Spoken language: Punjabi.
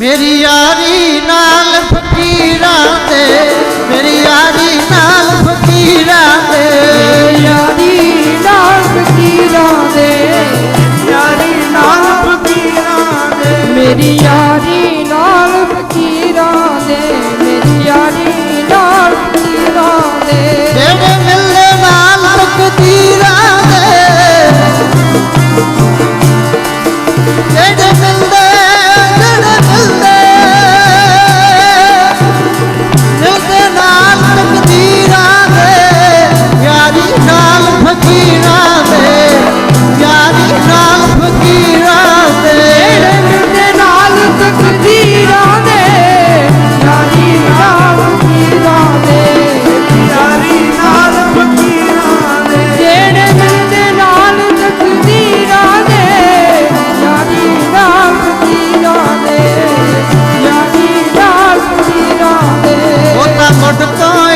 ਮੇਰੀ ਯਾਰੀ ਨਾਲ ਫਕੀਰਾਂ ਦੇ ਮੇਰੀ ਯਾਰੀ ਨਾਲ ਫਕੀਰਾਂ ਦੇ ਯਾਰੀ ਨਾਲ ਫਕੀਰਾਂ ਦੇ ਯਾਰੀ ਨਾਲ ਫਕੀਰਾਂ ਦੇ ਮੇਰੀ ਯਾਰੀ મોટકો